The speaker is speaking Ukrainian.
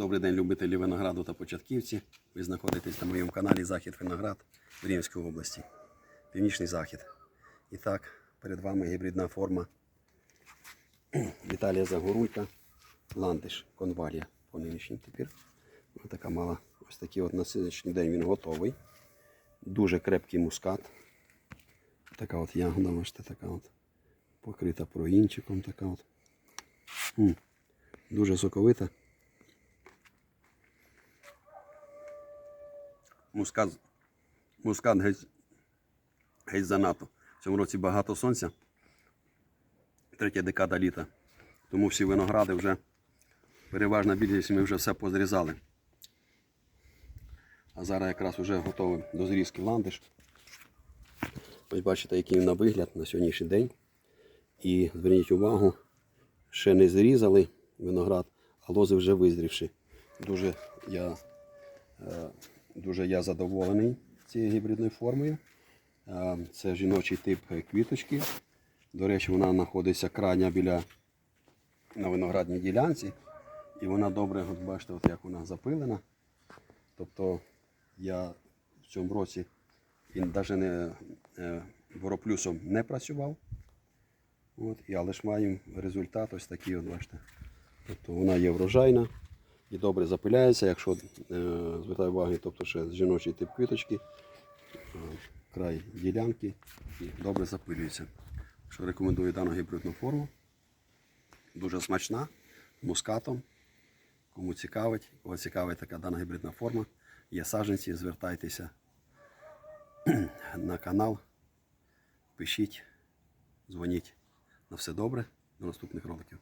Добрий день, любителі винограду та початківці. Ви знаходитесь на моєму каналі Захід Виноград в Рівненській області. Північний захід. І так, перед вами гібридна форма Віталія Загорулька, ландиш, конвалія по нинішній тепер. Ось така мала. Ось такий от на сьогоднішній день він готовий. Дуже крепкий мускат. Така от ягода, бачите, така от покрита проінчиком, така от. Дуже соковита. Мускат, мускат геть, геть занадто. В цьому році багато сонця. Третя декада літа. Тому всі виногради вже переважна більшість ми вже все позрізали. А зараз якраз вже готовий до зрізки ландиш. Ось бачите, який він на вигляд на сьогоднішній день. І зверніть увагу, ще не зрізали виноград, а лози вже визрівши. Дуже я, е, дуже я задоволений цією гібридною формою. Це жіночий тип квіточки. До речі, вона знаходиться крайня біля на виноградній ділянці. І вона добре, от бачите, от як вона запилена. Тобто я в цьому році навіть не е, вороплюсом не працював. От, але ж маємо результат ось такий, от, бачите. Тобто вона є врожайна і добре запиляється, якщо е, звертаю увагу, тобто ще жіночий тип квіточки, е, край ділянки і добре запилюється. Що рекомендую дану гібридну форму. Дуже смачна, мускатом. Кому цікавить, кого цікавить така дана гібридна форма, є саджанці, звертайтеся на канал, пишіть, дзвоніть. На все добре, до наступних роликів.